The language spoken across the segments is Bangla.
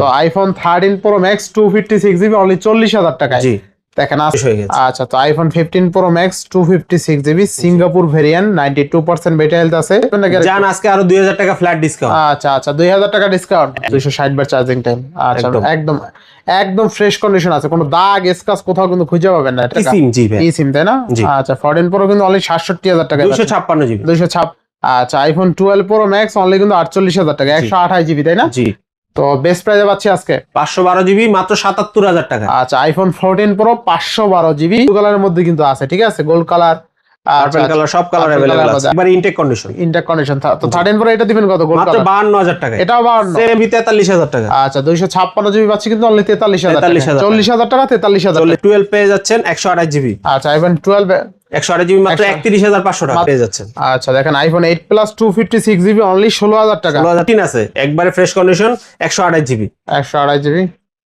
তো iPhone thirteen pro max two fifty six GB only চল্লিশ হাজার টাকায়। জি। দেখেন আচ্ছা তো iPhone fifteen pro max two fifty six GB Singapore variant ninety two percent battery health আছে যান আজকে আরও দুই হাজার টাকা ফ্ল্যাট ডিসকাউন্ট আচ্ছা আচ্ছা দুই হাজার টাকা ডিসকাউন্ট দুইশো ষাট বার চার্জিং টাইম আচ্ছা একদম। একদম ফ্রেশ কন্ডিশন আছে। কোনো দাগ স্কাচ কোথাও কিন্তু খুঁজে পাবেন না। সিম জি ভাই। ই সিম তাই না। আচ্ছা ফোরটিন প্রো কিন্তু অনলি সাতষট্টি হাজার টাকা দুশো ছাপ্পান্ন জিবি দুইশো ছাপ আচ্ছা iPhone twelve pro max only কিন্তু আটচল্লিশ হাজার টাকা একশো আঠাশ জিবি তাই না? জি। তো বেস্ট প্রাইজে পাচ্ছি আজকে? পাঁচশো বারো জিবি মাত্র সাতাত্তর হাজার টাকা। আচ্ছা আইফোন ফোরটিন প্রো পাঁচশো বারো জিবি। কালারের মধ্যে কিন্তু আছে ঠিক আছে? গোল্ড কালার পার্পল কালার সব কালার Purple আছে। আছে। ইনটেক কন্ডিশন কন্ডিশন তো প্রো এটা দিবেন কত? গোল্ড মাত্র টাকা এটাও সেম টাকা। আচ্ছা দুইশো ছাপ্পান্ন জিবি পাচ্ছি কিন্তু অনলি তেতাল্লিশ হাজার 43,000 টাকা। চল্লিশ হাজার টাকা তেতাল্লিশ হাজার টাকা। টুয়েলভ পেয়ে যাচ্ছেন একশো আঠাশ জিবি আচ্ছা আইফোন টুয়েলভ একশো আঠাশ জিবি মাত্র 128 একত্রিশ হাজার পাঁচশো টাকা পেয়ে যাচ্ছেন। আচ্ছা দেখেন iPhone plus two fifty six GB only ষোলো হাজার টাকা। আছে। একবারে ফ্রেশ কন্ডিশন জিবি একশো আড়াই জিবি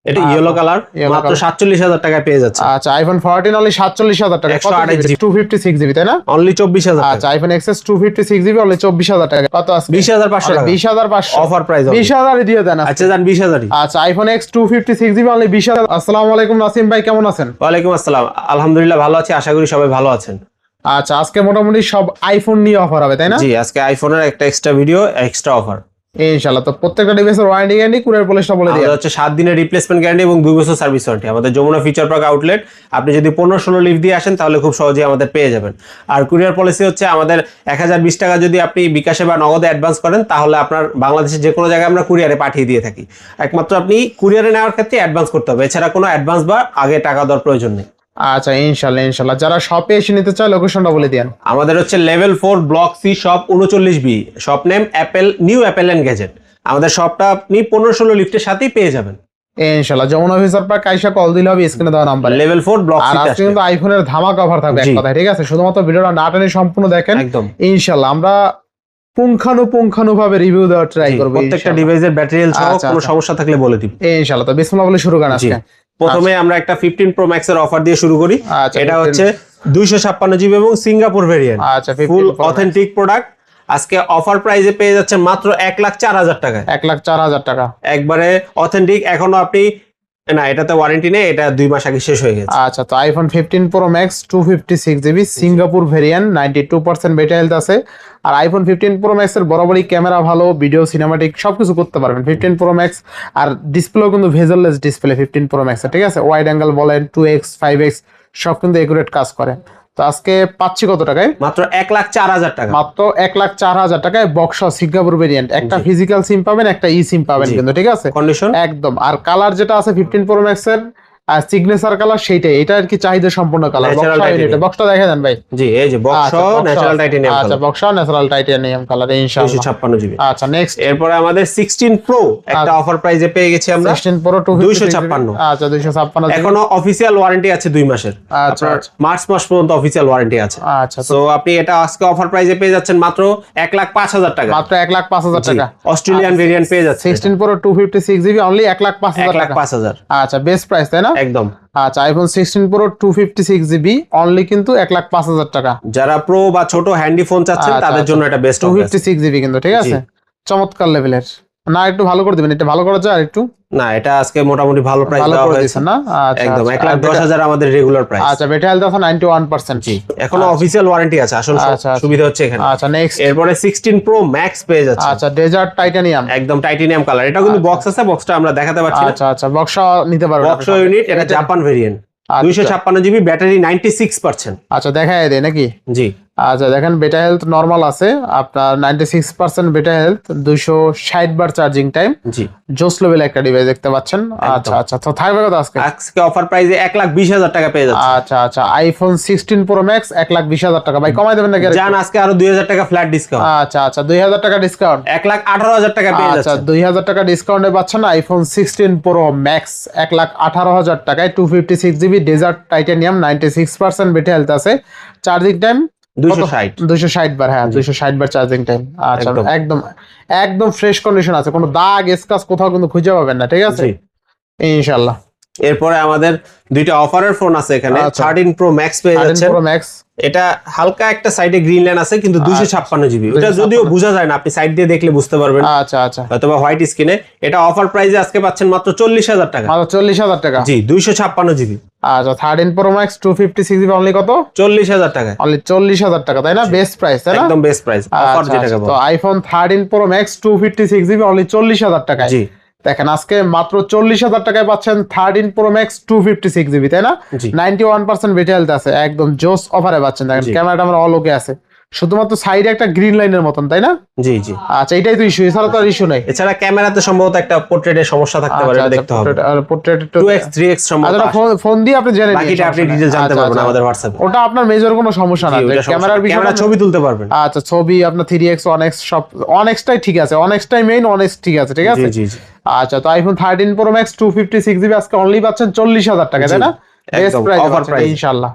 এটা ইয়েলো কালার মাত্র colour। সাতচল্লিশ হাজার টাকায় পেয়ে যাচ্ছে। আচ্ছা আইফোন ফোরটিন অনলি সাতচল্লিশ হাজার টাকা। 128 GB? Two fifty six GB তাই না? অনলি চব্বিশ হাজার আচ্ছা iPhone XS two fifty six GB only চব্বিশ হাজার টাকা। কত আছে বিশ হাজার পাঁচশো টাকা। বিশ হাজার পাঁচশো। অফার প্রাইস বিশ হাজার দিয়ে দেন আচ্ছা বিশ হাজারই। আচ্ছা iPhone X two fifty six GB only বিশ হাজার। আসসালামু আলাইকুম নাসিম ভাই কেমন আছেন? ওয়ালাইকুম আসসালাম। আলহামদুলিল্লাহ ভালো আছি। আশা করি সবাই ভালো আছেন। আচ্ছা আজকে মোটামুটি সব আইফোন নিয়ে অফার হবে তাই না? জি আজকে আইফোনের একটা এক্সট্রা ভিডিও এক্সট্রা অফার ইনশাল্লাহ তো প্রত্যেকটা ডিভাইসের ওয়ারেন্টি গ্যারান্টি কুরিয়ার পলিশটা বলে আমাদের হচ্ছে সাত দিনের রিপ্লেসমেন্ট গ্যারান্টি এবং দুই বছর সার্ভিস ওয়ারেন্টি আমাদের যমুনা ফিচার পার্ক আউটলেট আপনি যদি পনেরো ষোলো লিভ দিয়ে আসেন তাহলে খুব সহজেই আমাদের পেয়ে যাবেন। আর কুরিয়ার পলিসি হচ্ছে আমাদের এক হাজার বিশ টাকা যদি আপনি বিকাশে বা নগদে অ্যাডভান্স করেন তাহলে আপনার বাংলাদেশের যে কোনো জায়গায় আমরা কুরিয়ারে পাঠিয়ে দিয়ে থাকি। একমাত্র আপনি কুরিয়ারে নেওয়ার ক্ষেত্রে অ্যাডভান্স করতে হবে। এছাড়া কোনো অ্যাডভান্স বা আগে টাকা দেওয়ার প্রয়োজন নেই। আচ্ছা ইনশাল্লাহ ইনশাল্লাহ। যারা শপে এসে নিতে চায় লোকেশনটা বলে দিন আমাদের হচ্ছে level four block C shop উনচল্লিশ B shop name Apple new Apple and gadget আমাদের শপটা আপনি পনেরো ষোলো লিফটের সাথেই পেয়ে যাবেন। ইনশাল্লাহ যেমন অফিসার পাক আইসা কল দিলে হবে স্ক্রিনে দেওয়া নাম্বার লেভেল ফোর ব্লক আর আজকে কিন্তু আইফোনের ধামাক অফার থাকবে এক জি। কথায় ঠিক আছে? শুধুমাত্র ভিডিওটা না টেনে সম্পূর্ণ দেখেন। একদম। ইনশাল্লাহ আমরা পুঙ্খানুপুঙ্খানু ভাবে রিভিউ দেওয়ার ট্রাই করব প্রত্যেকটা ডিভাইসের ব্যাটারি হেলথ সহ আচ্ছা, কোনো আচ্ছা। সমস্যা থাকলে বলে দিব। ইনশাল্লাহ তো বিসমুল্লাহ বলে শুরু করেন জি। আজকে। প্রথমে আমরা একটা ফিফটিন প্রো ম্যাক্স এর অফার দিয়ে শুরু করি। আচ্ছা, এটা হচ্ছে দুইশো ছাপ্পান্ন জিবি এবং সিঙ্গাপুর ভেরিয়েন্ট আচ্ছা ফুল 15। অথেন্টিক প্রোডাক্ট আজকে অফার প্রাইসে পেয়ে যাচ্ছেন মাত্র এক লাখ চার হাজার টাকায়। এক লাখ চার হাজার টাকা। একবারে অথেন্টিক এখনও আপনি না এটাতে ওয়ারেন্টি নেই এটা দুই মাস আগে শেষ হয়ে গেছে। আচ্ছা তো iPhone fifteen pro max two fifty six GB Singapore variant ninety two percent battery health আছে। আর আইফোন ফিফটিন প্রো ম্যাক্সের বরাবরই ক্যামেরা ভালো ভিডিও সিনেমাটিক সবকিছু করতে পারবেন। ফিফটিন প্রো ম্যাক্স আর ডিসপ্লেও কিন্তু bezelless display fifteen pro max ঠিক আছে? ওয়াইড অ্যাঙ্গেল বলেন টু এক্স ফাইভ এক্স সব কিন্তু একুরেট কাজ করে। তো আজকে পাচ্ছি কত টাকায়? মাত্র এক লাখ চার হাজার টাকা। মাত্র এক লাখ চার হাজার টাকায় বক্সা সিঙ্গাপুর ভেরিয়েন্ট একটা ফিজিক্যাল সিম পাবেন একটা ই সিম পাবেন কিন্তু ঠিক আছে? কন্ডিশন একদম। আর কালার যেটা আছে ফিফটিন প্রো ম্যাক্স এর সিগনেচার কালার সেইটাই। এটা আর কি চাহিদা সম্পূর্ণ কালার বক্সটা দেখে দেন ভাই। জি এই যে বক্স ন্যাচারাল টাইটেনিয়াম আচ্ছা বক্স ন্যাচারাল টাইটানিয়াম কালার ইনশাআল্লাহ। ছাপ্পান্ন জিবি আচ্ছা নেক্সট এরপরে আমাদের সিক্সটিন প্রো একটা অফার প্রাইসে পেয়ে গেছি আমরা। 16 প্রো 256 আচ্ছা 256 এখনও অফিসিয়াল ওয়ারেন্টি আছে দুই মাসের। আচ্ছা মার্চ মাস পর্যন্ত অফিসিয়াল ওয়ারেন্টি আছে। আচ্ছা তো তো আপনি এটা আজকে অফার প্রাইসে পেয়ে যাচ্ছেন মাত্র এক লাখ পাঁচ হাজার টাকা। মাত্র 1 লাখ 5000 টাকা। অস্ট্রেলিয়ান ভেরিয়েন্ট পেয়ে যাচ্ছে 16 প্রো 256 জিবি অনলি 1 লাখ এক 5000 লাখ টাকা। পাঁচ হাজার। আচ্ছা বেস্ট প্রাইস তাই না? একদম। আচ্ছা আইফোন 16 প্রো 256 জিবি অনলি কিন্তু এক লাখ 5000 টাকা। যারা প্রো বা ছোট হ্যান্ডি ফোন চাচ্ছেন আচ্ছা, তাদের আচ্ছা। জন্য এটা best two fifty six GB কিন্তু ঠিক আছে? চমৎকার লেভেলের না একটু ভালো করে দিবেন এটা ভালো করা যায় একটু? না এটা আজকে মোটামুটি ভালো প্রাইস দেওয়া হয়েছে। না? আচ্ছা একদম আচ্ছা। এক লাখ হাজার আমাদের রেগুলার প্রাইস আচ্ছা বেটা হেলথ আছে নাইনটি ওয়ান পার্সেন্ট জি এখনও অফিসিয়াল ওয়ারেন্টি আছে আসল আচ্ছা, আচ্ছা। সুবিধা হচ্ছে এখানে। আচ্ছা নেক্সট এরপরে সিক্সটিন প্রো ম্যাক্স পেয়ে যাচ্ছে। আচ্ছা ডেজার্ট টাইটানিয়াম একদম টাইটানিয়াম কালার এটা কিন্তু বক্স আছে বক্সটা আমরা দেখাতে পারছি আচ্ছা আচ্ছা বক্স নিতে পারবেন বক্স ইউনিট এটা জাপান ভেরিয়েন্ট আচ্ছা। দুইশো ছাপ্পান্ন GB battery ninety six percent আচ্ছা দেখাই দেয় নাকি? জি। আচ্ছা দেখেন বেটা হেলথ নর্মাল আছে। আপনার ninety six percent battery health দুইশো ষাট বার চার্জিং টাইম জি। জোস লেভেল একটা ডিভাইস দেখতে পাচ্ছেন। আচ্ছা আচ্ছা তো থাকবে কত আজকে? আজকে অফার প্রাইসে এক লাখ বিশ হাজার টাকা পেয়ে যাচ্ছে। আচ্ছা আচ্ছা আইফোন সিক্সটিন প্রো ম্যাক্স এক লাখ বিশ হাজার টাকা। ভাই কমাই দেবেন নাকি? যান আজকে আরও দুই হাজার টাকা ফ্ল্যাট ডিসকাউন্ট আচ্ছা আচ্ছা দুই হাজার টাকা ডিসকাউন্ট এক লাখ আঠারো হাজার টাকা পেয়ে যাচ্ছে। আচ্ছা দুই হাজার টাকা ডিসকাউন্টে পাচ্ছেন আইফোন সিক্সটিন প্রো ম্যাক্স এক লাখ আঠারো হাজার টাকায় two fifty six GB desert titanium ninety six percent battery health আছে। চার্জিং টাইম দুইশো ষাট। দুইশো ষাট বার হ্যাঁ দুইশো ষাট বার চার্জিং টাইম আচ্ছা একদম। একদম একদম ফ্রেশ কন্ডিশন আছে। কোনো দাগ কোথাও কিন্তু খুঁজে পাবেন না ঠিক আছে? এরপরে আমাদের দুইটা অফারের ফোন আছে এখানে। আচ্ছা। থার্টিন প্রো ম্যাক্স পেয়ে যাচ্ছেন। প্রো ম্যাক্স এটা হালকা একটা সাইডে গ্রিন লাইন আছে কিন্তু দুইশো ছাপ্পান্ন জিবি ওটা যদিও বোঝা যায় না আপনি সাইড দিয়ে দেখলে বুঝতে পারবেন। আচ্ছা আচ্ছা। অথবা হোয়াইট স্ক্রিনে এটা অফার প্রাইসে আজকে পাচ্ছেন মাত্র চল্লিশ হাজার টাকা। মাত্র চল্লিশ হাজার টাকা। জি দুইশো ছাপ্পান্ন জিবি আচ্ছা thirteen pro max two fifty six GB only কত? চল্লিশ হাজার টাকা। অনলি চল্লিশ হাজার টাকা তাই না? বেস্ট প্রাইস তাই না? একদম বেস্ট প্রাইস অফার আচ্ছা, যেটাকে আচ্ছা, তো iPhone thirteen pro max two fifty six GB only চল্লিশ হাজার টাকা জি। দেখেন আজকে মাত্র চল্লিশ হাজার টাকায় পাচ্ছেন thirteen pro max two fifty six GB তাই না? নাইনটি ওয়ান পার্সেন্ট আছে একদম জোস অফারে পাচ্ছেন। দেখেন। ক্যামেরাটা আমার অল ওকে আছে। শুধুমাত্র সাইডে একটা গ্রিন লাইনের মতন তাই না? জি জি। আচ্ছা এটাই তো ইস্যু এছাড়া তো আর ইস্যু নেই। এছাড়া ক্যামেরাতে সম্ভবত একটা পোর্ট্রেটের সমস্যা থাকতে পারে আচ্ছা, এটা দেখতে হবে। Portrait two X three X সম্ভবত আচ্ছা ফোন ফোন দিয়ে আপনি জেনে নিন, বাকিটা আপনি। ডিটেল জানতে আচ্ছা, পারবেন আচ্ছা। আমাদের হোয়াটসঅ্যাপে ওটা আপনার মেজর কোনো সমস্যা না। ক্যামেরার বিষয় ক্যামেরা ছবি তুলতে পারবেন। আচ্ছা ছবি আপনার থ্রি এক্স ওয়ান এক্স সব ওয়ান এক্সটাই ঠিক আছে ওয়ান এক্সটাই মেইন ওয়ান এক্স ঠিক আছে ঠিক আছে? জি জি। আচ্ছা তো iPhone thirteen pro max two fifty six GB আজকে অনলি পাচ্ছেন চল্লিশ হাজার টাকা তাই না? বেস্ট প্রাইস আচ্ছা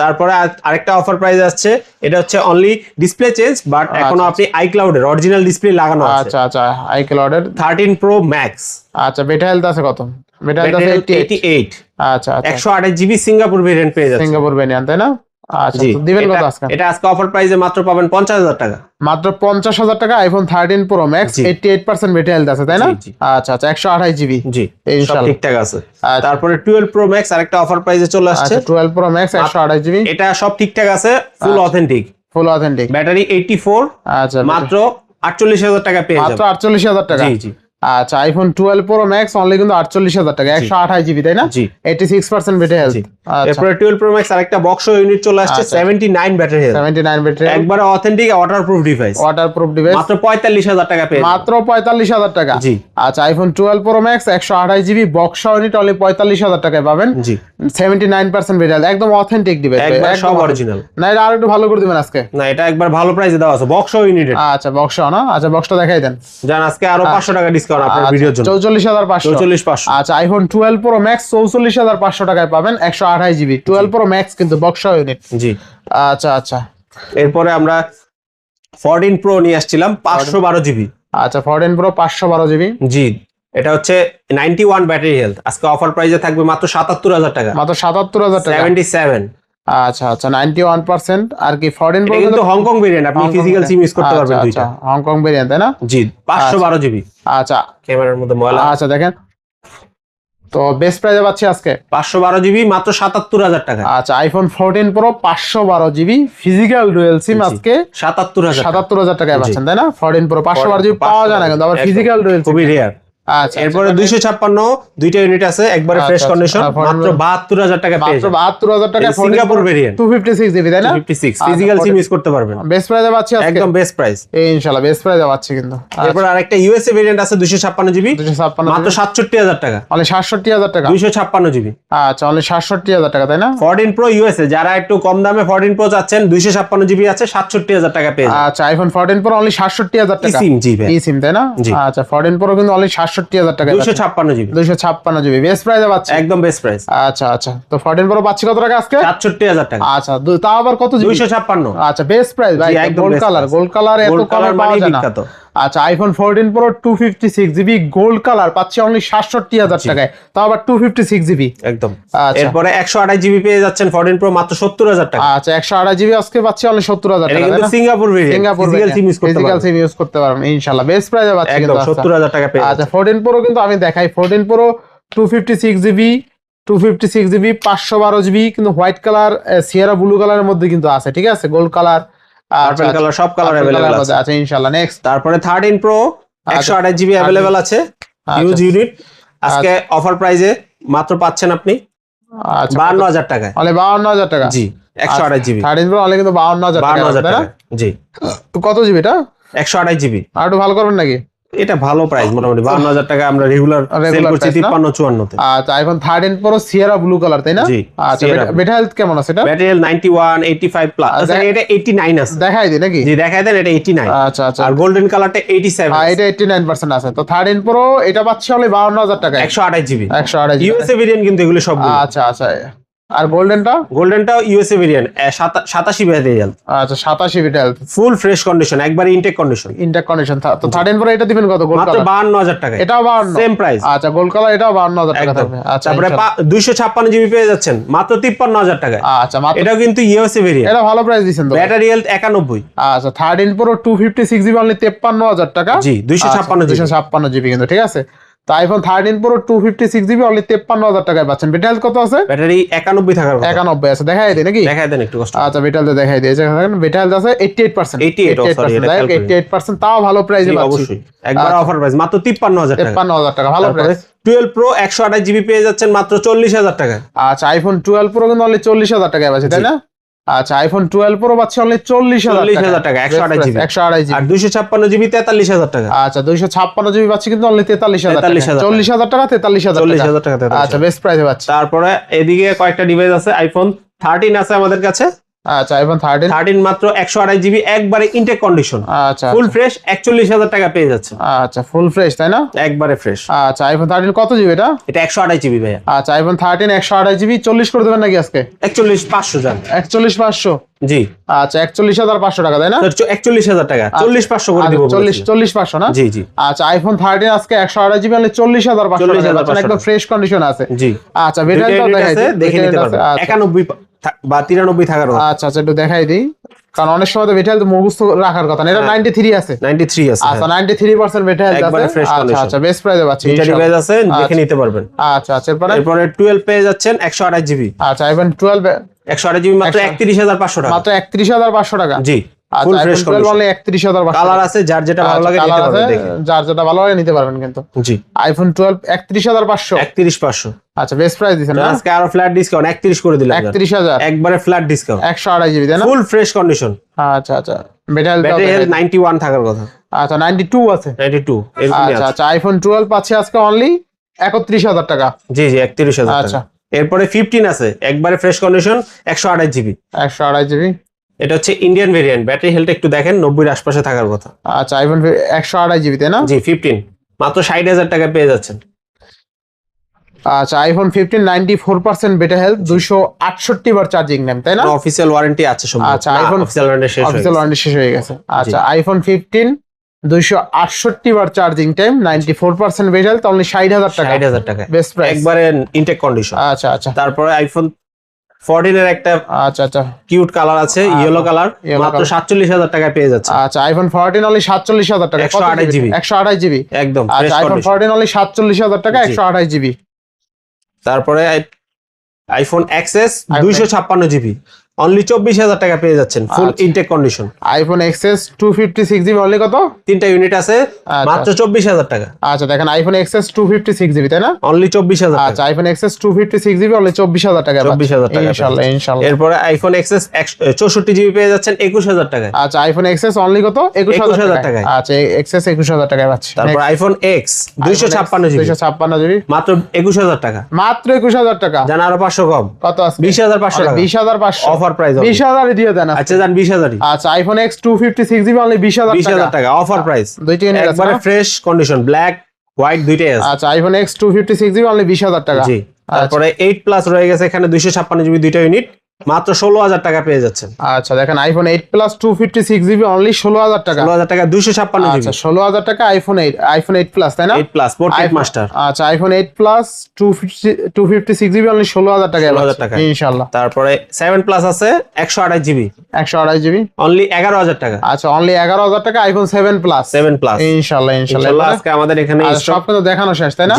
তারপরে আরেকটা অফার প্রাইস আসছে। এটা হচ্ছে অনলি ডিসপ্লে চেঞ্জ বাট এখনও আপনি আইক্লাউডের অরিজিনাল ডিসপ্লে লাগানো আছে। আচ্ছা আচ্ছা আই ক্লাউডের থার্টিন প্রো ম্যাক্স আচ্ছা বেটা হেলথ আছে কত? বেটা হেলথ আছে এইটি এইটি এইট আচ্ছা আচ্ছা। একশো আঠাশ জিবি সিঙ্গাপুর ভেরিয়েন্ট পেয়ে যাচ্ছে। সিঙ্গাপুর ভেরিয়েন্ট তাই না? আচ্ছা দিবেন কত এটা- আজকে? এটা আজকে অফার প্রাইসে মাত্র পাবেন পঞ্চাশ হাজার টাকা। মাত্র পঞ্চাশ হাজার টাকা আইফোন থার্টিন প্রো ম্যাক্স জি। Eighty eight percent battery health আছে তাই না। আচ্ছা আচ্ছা একশো আঠাশ জিবি জি সব ঠিকঠাক আছে। আচ্ছা। তারপরে টুয়েলভ প্রো ম্যাক্স আরেকটা অফার প্রাইসে চলে আসছে। আচ্ছা টুয়েলভ প্রো ম্যাক্স একশো আঠাশ জিবি এটা সব ঠিকঠাক আছে full. Authentic full authentic battery eighty four আচ্ছা মাত্র আটচল্লিশ হাজার টাকা পেয়ে যাবেন। আটচল্লিশ হাজার টাকা। জি জি। আচ্ছা iPhone twelve pro max only কিন্তু আটচল্লিশ হাজার টাকা একশো আঠাশ জিবি তাই না? Eighty six percent battery health আচ্ছা। এরপরে টুয়েলভ প্রো ম্যাক্স আরেকটা বক্স ইউনিট চলে আসছে আচ্ছা। Seventy nine battery health seventy nine battery একবারে authentic waterproof device waterproof device মাত্র পঁয়তাল্লিশ হাজার টাকা পেয়ে মাত্র পঁয়তাল্লিশ হাজার টাকা। জি। আচ্ছা আইফোন টুয়েলভ প্রো ম্যাক্স একশো আঠাশ জিবি বক্স ইউনিট অনলি পঁয়তাল্লিশ হাজার টাকায় পাবেন। জি। সেভেন্টি নাইন পার্সেন্ট বেটার একদম অথেন্টিক ডিভাইস একবার সব অরিজিনাল না এটা আর একটু ভালো করে দিবেন আজকে। না এটা একবার ভালো প্রাইসে দেওয়া আছে। বক্স ইউনিট আচ্ছা বক্স না। আচ্ছা বক্সটা দেখাই দেন। জান আজকে আরও পাঁচশো টাকা ডিসকাউন্ট আপনার ভিডিওর জন্য। হাজার পাঁচশো। চৌচল্লিশ পাঁচশো। আচ্ছা আইফোন টুয়েলভ প্রো ম্যাক্স চৌচল্লিশ হাজার পাঁচশো টাকায় পাবেন একশো আঠাশ জিবি টুয়েলভ প্রো ম্যাক্স কিন্তু বক্স ইউনিট জি। আচ্ছা আচ্ছা। এরপরে আমরা ফোরটিন প্রো নিয়ে আসছিলাম পাঁচশো বারো জিবি আচ্ছা ফোরটিন প্রো পাঁচশো বারো জিবি জি এটা হচ্ছে নাইনটি ওয়ান ব্যাটারি হেলথ আজকে অফার প্রাইসে থাকবে মাত্র সাতাত্তর হাজার টাকা। মাত্র সাতাত্তর হাজার টাকা। সেভেন্টি সেভেন আচ্ছা আচ্ছা নাইনটি ওয়ান পার্সেন্ট আর কি ফরেন এটা কিন্তু হংকং ভেরিয়েন্ট আপনি ফিজিক্যাল সিম ইউজ করতে পারবেন দুইটা। হংকং ভেরিয়েন্ট তাই না? জি পাঁচশো বারো জিবি। আচ্ছা। ক্যামেরার মধ্যে ময়লা। আচ্ছা দেখেন। তো বেস্ট প্রাইসে পাচ্ছি আজকে? পাঁচশো বারো জিবি মাত্র সাতাত্তর হাজার টাকা। আচ্ছা আইফোন ফোরটিন প্রো পাঁচশো বারো জিবি ফিজিক্যাল ডুয়েল সিম আজকে সাতাত্তর হাজার টাকা। সাতাত্তর হাজার টাকায় পাচ্ছেন তাই না? ফোরটিন প্রো পাঁচশো বারো জিবি পাওয়া যায় না কিন্তু আবার ফিজিক্যাল ডুয়েল খুবই রেয়ার আচ্ছা এরপরে দুইশো ছাপ্পান্ন দুইটা ইউনিট আছে একবারে আচ্ছা, ফ্রেশ আচ্ছা। কন্ডিশন মাত্র বাহাত্তর হাজার টাকা পেয়ে হাজার টাকা Singapore variant two fifty six GB তাই না? ফিফটি সিক্স আচ্ছা, ফিজিক্যাল সিম ইউজ করতে পারবেন। বেস্ট প্রাইসে পাচ্ছি আজকে। একদম বেস্ট প্রাইস এই ইনশাল্লাহ বেস্ট প্রাইসে পাচ্ছি কিন্তু। এরপর আরেকটা ইউএসএ ভেরিয়েন্ট আছে দুইশো ছাপ্পান্ন জিবি দুশো ছাপ্পান্ন মাত্র সাতষট্টি হাজার টাকা। অনলি সাতষট্টি হাজার টাকা। দুইশো ছাপ্পান্ন জিবি আচ্ছা সাতষট্টি হাজার টাকা তাই না? ফোরটিন প্রো ইউএসএ যারা একটু কম দামে ফোরটিন প্রো চাচ্ছেন দুইশো ছাপ্পান্ন জিবি আছে সাতষট্টি হাজার টাকা পেয়ে যাবেন। আচ্ছা আইফোন ফোরটিন প্রো অনলি সাতষট্টি হাজার টাকা। সিম জি সিম তাই না। আচ্ছা ফোরটিন প্রো কিন্তু অনলি সাতষট্টি হাজার টাকা দুইশো ছাপ্পান্ন জিবি। দুইশো ছাপ্পান্ন জিবি। বেস্ট প্রাইসে পাচ্ছি একদম বেস্ট প্রাইস আচ্ছা আচ্ছা। তো ফোরটিন প্রো পাচ্ছি কত টাকা আজকে? সাতষট্টি হাজার টাকা। আচ্ছা তাও আবার কত দুইশো ছাপ্পান্ন। আচ্ছা বেস্ট প্রাইস ভাই গোল্ড কালার। গোল্ড কালার এত কালার পাওয়া যায় না। আচ্ছা iPhone fourteen pro two fifty six GB gold colour পাচ্ছি অনলি সাতষট্টি হাজার টাকায়। তাও আবার টু ফিফটি সিক্স জিবি একদম। আচ্ছা। এরপরে একশো আঠাশ জিবি পেয়ে যাচ্ছেন ফোরটিন প্রো মাত্র সত্তর হাজার টাকা। আচ্ছা একশো আড়াই জিবি আজকে পাচ্ছি অনলি সত্তর হাজার টাকা Singapore Singapore physical SIM use করতে পারবেন। সিম ইউজ করতে পারবেন ইনশাল্লাহ। বেস্ট প্রাইসে পাচ্ছি একদম সত্তর হাজার টাকা পেয়ে আচ্ছা ফোরটিন প্রো কিন্তু আমি দেখাই। Fourteen pro two fifty six GB two fifty six GB পাঁচশো বারো জিবি কিন্তু হোয়াইট কালার সিয়ারা ব্লু কালারের মধ্যে কিন্তু আছে ঠিক আছে? গোল্ড কালার পার্পল কালার সব কালার अवेलेबल আছে। ইনশাল্লাহ নেক্সট তারপরে থার্টিন প্রো একশো আঠাশ জিবি অ্যাভেলেবেল আছে। হিউজ ইউনিট আজকে অফার প্রাইজে মাত্র পাচ্ছেন আপনি আচ্ছা। বান্ন হাজার টাকায়। অনলি বাউন্ন হাজার টাকা? জি একশো আঠাশ জিবি থার্টিন প্রো হলে কিন্তু বাউন্ন হাজার টাকা হাজার টাকা জি। তো কত জিবি এটা একশো আঠাশ জিবি আর একটু ভালো করবেন নাকি? এটা ভালো প্রাইস মোটামুটি বান্ন হাজার টাকা আমরা রেগুলার সেল করছি price না? তিপ্পান্ন চুয়ান্নতে। আচ্ছা iPhone thirteen pro Sierra blue colour তাই না? আচ্ছা। বেটা হেলথ কেমন আছে এটা? Battery ninety one eighty five plus দেখ- এটা এইটি নাইন আছে। দেখাই দিই নাকি? জি দেখাই দেন এটা এইটি নাইন আচ্ছা আচ্ছা। আর গোল্ডেন কালারটা এইটি সেভেন হ্যাঁ এটা এইটি নাইন পার্সেন্ট আছে। তো থার্টিন প্রো এটা পাচ্ছি হলে বাউন্ন হাজার টাকা একশো আঠাশ জিবি একশো আড়াই জিবি ইউএসএ ভেরিয়েন্ট কিন্তু এগুলো সব আচ্ছা আচ্ছা। আর গোল্ডেনটা গোল্ডেনটাও ইউএসএ ভেরিয়েন্ট সাতাশি ভেরিয়েন্ট আচ্ছা সাতাশি ফুল ফ্রেশ কন্ডিশন একবার ইনটেক কন্ডিশন ইন্টার কন্ডিশন তো থার্টিন পরে এটা দিবেন কত? গোল্ড মাত্র কালার বাহান্ন হাজার টাকা এটাও বাউন্ন সেম প্রাইস আচ্ছা গোল্ড কালার এটাও বাউন্ন হাজার টাকা থাকবে। আচ্ছা তারপরে ইনশাল্লাহ। দুইশো ছাপ্পান্ন জিবি পেয়ে যাচ্ছেন মাত্র তিপ্পান্ন হাজার টাকায়। আচ্ছা মাত্র এটাও কিন্তু ইউএসএ ভেরিয়েন্ট এটা ভালো প্রাইস দিচ্ছেন তো। ব্যাটারি হেলথ একানব্বই। আচ্ছা thirteen pro two fifty six GB only তেপ্পান্ন হাজার টাকা। জি দুইশো ছাপ্পান্ন দুশো জিবি ছাপ্পান্ন জিবি কিন্তু ঠিক আছে? তো iPhone thirteen pro two fifty six GB only তেপ্পান্ন হাজার টাকায় পাচ্ছেন। বিটাইল কত আছে? ব্যাটারি একানব্বই থাকার একানব্বই আছে। দেখাই দিই নাকি? দেখাই দেন একটু কষ্ট আচ্ছা বিটাইল দেখাই দিয়েছে বিটাইল আছে এইটি এইট পার্সেন্ট 88 sorry, এটা খেয়াল এইটি এইট পার্সেন্ট তাও ভালো প্রাইসে অবশ্যই। একবার আচ্ছা। অফার প্রাইস মাত্র তিপ্পান্ন হাজার তেপ্পান্ন হাজার টাকা ভালো প্রাইস টুয়েলভ প্রো একশো আঠাশ জিবি পেয়ে যাচ্ছেন মাত্র চল্লিশ হাজার টাকা আচ্ছা আইফোন টুয়েলভ প্রো কিন্তু অনলি চল্লিশ হাজার টাকায় পাচ্ছি তাই না? আচ্ছা আইফোন টুয়েলভ প্রো পাচ্ছি অনলি চল্লিশ হাজার চল্লিশ হাজার টাকা একশো আড়াই জিবি একশো আড়াই জিবি আর দুইশো ছাপ্পান্ন জিবি তেতাল্লিশ হাজার টাকা। আচ্ছা দুইশো ছাপ্পান্ন জিবি পাচ্ছি কিন্তু অনলি তেতাল্লিশ হাজার 43,000 চল্লিশ হাজার টাকা তেতাল্লিশ হাজার চল্লিশ হাজার টাকা আচ্ছা। বেস্ট প্রাইসে পাচ্ছি। তারপরে এদিকে কয়েকটা ডিভাইস আছে আইফোন থার্টিন আছে আমাদের কাছে। আচ্ছা আইফোন মাত্র আঠাশ জিবি একবারে ইনটেক কন্ডিশন আচ্ছা ফুল ফ্রেশ একচল্লিশ হাজার টাকা পেয়ে যাচ্ছে। আচ্ছা ফুল ফ্রেশ তাই না? একবারে ফ্রেশ আচ্ছা আইফোন থার্টিন কত জিবি এটা? জিবি ভাইয়া। আচ্ছা আইফোন জিবি চল্লিশ করে দেবেন নাকি আজকে? জি। আচ্ছা একচল্লিশ হাজার পাঁচশো টাকা তাই না? টাকা চল্লিশ পাঁচশো করে আচ্ছা, দিব না? জি জি। আচ্ছা আইফোন আজকে একশো আঠাশ জিবি মানে চল্লিশ হাজার পাঁচশো 40,500 টাকা একদম ফ্রেশ কন্ডিশন আছে। জি। আচ্ছা দুইটা দেখাই দেখে নিতে পারবেন। আছে, আচ্ছা। একানব্বই থা- বা তিরানব্বই থাকার কথা। আচ্ছা আচ্ছা একটু দেখাই দিই। কারণ অনেক সময় তো মেটাল তো মুখস্থ রাখার কথা না এটা হ্যাঁ। নাইনটি থ্রি আছে। নাইনটি থ্রি আছে আচ্ছা নাইনটি থ্রি পার্সেন্ট বেটাল একবারে আছে আচ্ছা আচ্ছা বেস্ট প্রাইসে পাচ্ছি দুইটা ইনশাল্লাহ। আছে দেখে আচ্ছা। নিতে পারবেন। আচ্ছা আচ্ছা এরপরে? এরপরে টুয়েলভ পেয়ে যাচ্ছেন একশো আঠাশ জিবি আচ্ছা টুয়েলভ একশো আঠাশ জিবি মাত্র 128 একত্রিশ হাজার পাঁচশো টাকা। মাত্র একত্রিশ হাজার পাঁচশো টাকা। জি। ফুল ফ্রেশ কালার আছে যার যেটা ভালো লাগে নিতে পারবেন দেখে। যার যেটা ভালো লাগে নিতে পারবেন কিন্তু। জি। আইফোন টুয়েলভ একত্রিশ হাজার পাঁচশো। একত্রিশ পাঁচশো। আচ্ছা বেস্ট প্রাইস দিচ্ছেন না? আজকে আরও ফ্ল্যাট ডিসকাউন্ট একত্রিশ করে দিলাম। একত্রিশ হাজার। একবারে ফ্ল্যাট ডিসকাউন্ট একশো আড়াই জিবি তাই না? ফুল ফ্রেশ কন্ডিশন আচ্ছা আচ্ছা। বেটাল ব্যাটারি হেলথ নাইনটি ওয়ান থাকার কথা। আচ্ছা নাইনটি টু আছে এরকমই আচ্ছা আছে। আচ্ছা আইফোন টুয়েলভ পাচ্ছি আজকে অনলি একত্রিশ হাজার টাকা। জি জি একত্রিশ হাজার আচ্ছা। এরপরে ফিফটিন আছে একবারে ফ্রেশ কন্ডিশন একশো আঠাশ জিবি একশো আড়াই জিবি এটা হচ্ছে ইন্ডিয়ান ভেরিয়েন্ট ব্যাটারি হেলথ একটু দেখেন নব্বইয়ের আশপাশে থাকার কথা। আচ্ছা আইফোন একশো আড়াই জিবি তাই না? জি ফিফটিন মাত্র ষাট হাজার টাকা পেয়ে যাচ্ছেন। আচ্ছা iPhone fifteen ninety four percent better health দুইশো আটষট্টি বার চার্জিং নেম তাই না? অফিসিয়াল ওয়ারেন্টি আছে আচ্ছা, iPhone- অফিসিয়াল ওয়ারেন্টি শেষ হয়ে অফিসিয়াল। ওয়ারেন্টি শেষ হয়ে গেছে। আচ্ছা আইফোন ফিফটিন দুইশো আটষট্টি বার charging time ninety four percent better health only ষাট হাজার টাকা। ষাট হাজার টাকা। বেস্ট প্রাইস একবারে ইনটেক কন্ডিশন আচ্ছা আচ্ছা। তারপরে আইফোন ফোরটিন এর একটা আচ্ছা আচ্ছা। কিউট কালার আছে ইয়েলো কালার মাত্র color। সাতচল্লিশ হাজার টাকায় পেয়ে যাচ্ছে। আচ্ছা আইফোন ফোরটিন অনলি সাতচল্লিশ হাজার টাকা। 128 জিবি একশো আঠাশ জিবি একদম আচ্ছা আইফোন কন্ডিশন ফোরটিন অনলি সাতচল্লিশ হাজার টাকা জি। একশো আঠাশ জিবি তারপরে আইফোন এক্সএস iPhone- দুইশো ছাপ্পান্ন জিবি অনলি চব্বিশ হাজার টাকা পেয়ে যাচ্ছেন ফুল আচ্ছা। Intact condition iPhone XS two fifty six GB only কত? তিনটা ইউনিট আছে আচ্ছা। মাত্র চব্বিশ হাজার টাকা। আচ্ছা দেখেন iPhone XS two fifty six GB তাই না? অনলি চব্বিশ হাজার আচ্ছা iPhone XS two fifty six GB only চব্বিশ হাজার টাকা চব্বিশ হাজার টাকা ইনশাল্লাহ ইনশাল্লাহ। এরপরে আইফোন এক্সএস চৌষট্টি জিবি পেয়ে যাচ্ছেন একুশ হাজার টাকায়। আচ্ছা আইফোন এক্সএস অনলি কত? একুশ হাজার। টাকায়। আচ্ছা এক্সএস একুশ হাজার টাকায় পাচ্ছি তারপর আইফোন এক্স দুইশো ছাপ্পান্ন জিবি দুইশো ছাপ্পান্ন জিবি মাত্র একুশ হাজার টাকা। মাত্র একুশ হাজার টাকা। জানা আরও পাঁচশো কম। কত আছে বিশ হাজার পাঁচশো বিশ হাজার পাঁচশো। অফার প্রাইস বিশ হাজার দিয়ে দেন আচ্ছা বিশ হাজারই। আচ্ছা iPhone fifty six GB only বিশ হাজার বিশ হাজার টাকা টাকা অফার প্রাইস দুইটি ইউনিট আছে একবারে ফ্রেশ কন্ডিশন ব্ল্যাক হোয়াইট দুইটাই আছে। আচ্ছা iPhone fifty six GB only বিশ হাজার টাকা। জি তারপরে এইট প্লাস রয়ে গেছে এখানে দুইশো ছাপ্পান্ন জিবি দুইটা ইউনিট মাত্র ষোলো হাজার টাকা পেয়ে যাচ্ছেন। আচ্ছা দেখেন iPhone eight plus two fifty six GB only ষোলো হাজার টাকা। ষোলো হাজার টাকা দুইশো ছাপ্পান্ন আচ্ছা ষোলো হাজার টাকা iPhone eight iPhone eight plus তাই না? এইট প্লাস পোর্ট্রেট মাস্টার আচ্ছা iPhone eight plus two fifty two fifty six GB only ষোলো হাজার টাকা 16,000 টাকা। ইনশাল্লাহ তারপরে সেভেন প্লাস আছে একশো আঠাশ জিবি একশো আড়াই জিবি অনলি এগারো হাজার টাকা। আচ্ছা অনলি এগারো হাজার টাকা iPhone seven plus seven plus ইনশাল্লাহ ইনশাল্লাহ আজকে আমাদের এখানে সব কিন্তু দেখানো শেষ তাই না?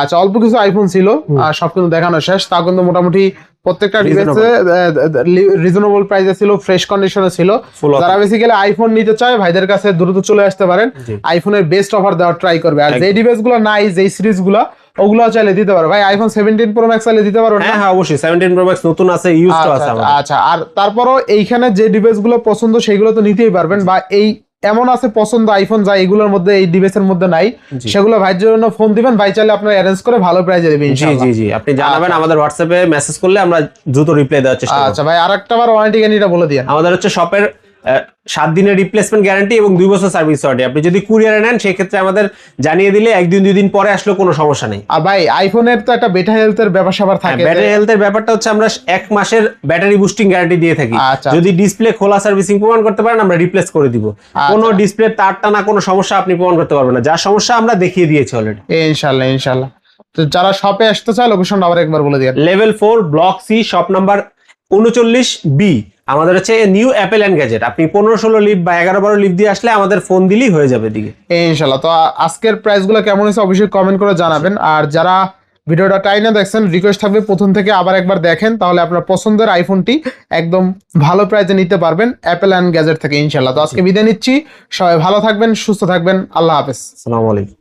আচ্ছা অল্প কিছু আইফোন ছিল আর সব কিন্তু দেখানো শেষ তা কিন্তু মোটামুটি প্রত্যেকটা ডিভাইসে রিজনেবল প্রাইসে ছিল ফ্রেশ কন্ডিশনে ছিল। যারা বেসিক্যালি আইফোন নিতে চায় ভাইদের কাছে দ্রুত চলে আসতে পারেন। আইফোনের বেস্ট অফার দেওয়ার ট্রাই করবে। আর যে একদম। ডিভাইসগুলো নাই যে সিরিজগুলো ওগুলো চাইলে দিতে পারো। ভাই আইফোন সেভেন্টিন প্রো ম্যাক্স চাইলে দিতে পারো না? হ্যাঁ হ্যাঁ অবশ্যই। সেভেন্টিন প্রো ম্যাক্স নতুন আছে ইউজ তো আছে আচ্ছা, আচ্ছা। আর তারপরও এইখানে যে ডিভাইসগুলো পছন্দ সেগুলো তো নিতেই পারবেন। বা এই এমন আছে পছন্দ আইফোন যা এগুলোর মধ্যে এই ডিভাইসের মধ্যে নাই। সেগুলো ভাইয়ের জন্য ফোন দিবেন ভাই চাইলে আপনার অ্যারেঞ্জ করে ভালো প্রাইজে দেবেন জি জি জি। আপনি জানাবেন আমাদের হোয়াটসঅ্যাপে মেসেজ করলে আমরা দ্রুত রিপ্লাই দেওয়ার চেষ্টা করব। আচ্ছা ভাই আরেকটা বার ওয়ারেন্টি গ্যারান্টিটা বলে দিন আমাদের হচ্ছে শপের সাত দিনের রিপ্লেসমেন্ট গ্যারান্টি এবং দুই বছর সার্ভিস ওয়ারেন্টি আপনি যদি কুরিয়ারে নেন সেক্ষেত্রে আমাদের জানিয়ে দিলে একদিন দুই দিন পরে আসলে কোনো সমস্যা নেই। আর ভাই আইফোনের তো একটা বেটা হেলথের ব্যাপার স্যাপার থাকে ব্যাটারি হেলথের ব্যাপারটা হচ্ছে আমরা এক মাসের ব্যাটারি বুস্টিং গ্যারান্টি দিয়ে থাকি। আচ্ছা। যদি ডিসপ্লে খোলা সার্ভিসিং প্রমাণ করতে পারেন আমরা রিপ্লেস করে দিব। কোনো ডিসপ্লে তার টানা কোনো সমস্যা আপনি প্রমাণ করতে পারবেন না। যা সমস্যা আমরা দেখিয়ে দিয়েছি অলরেডি ইনশাল্লাহ ইনশাল্লাহ। তো যারা শপে আসতে চায় লোকেশনটা আবার একবার বলে দিয়ে level four block C shop number উনচল্লিশ বি আমাদের হচ্ছে নিউ অ্যাপেল অ্যান্ড গ্যাজেট আপনি পনেরো ষোলো লিভ বা এগারো বারো লিভ দিয়ে আসলে আমাদের ফোন দিলেই হয়ে যাবে দিকে ইনশাল্লাহ তো আজকের প্রাইসগুলো কেমন হয়েছে অবশ্যই কমেন্ট করে জানাবেন। আর যারা ভিডিওটা টাইনে দেখছেন রিকোয়েস্ট থাকবে প্রথম থেকে আবার একবার দেখেন তাহলে আপনার পছন্দের আইফোনটি একদম ভালো প্রাইসে নিতে পারবেন অ্যাপেল অ্যান্ড গ্যাজেট থেকে ইনশাল্লাহ তো আজকে বিদায় নিচ্ছি। সবাই ভালো থাকবেন সুস্থ থাকবেন। আল্লাহ হাফেজ। আসসালামু আলাইকুম।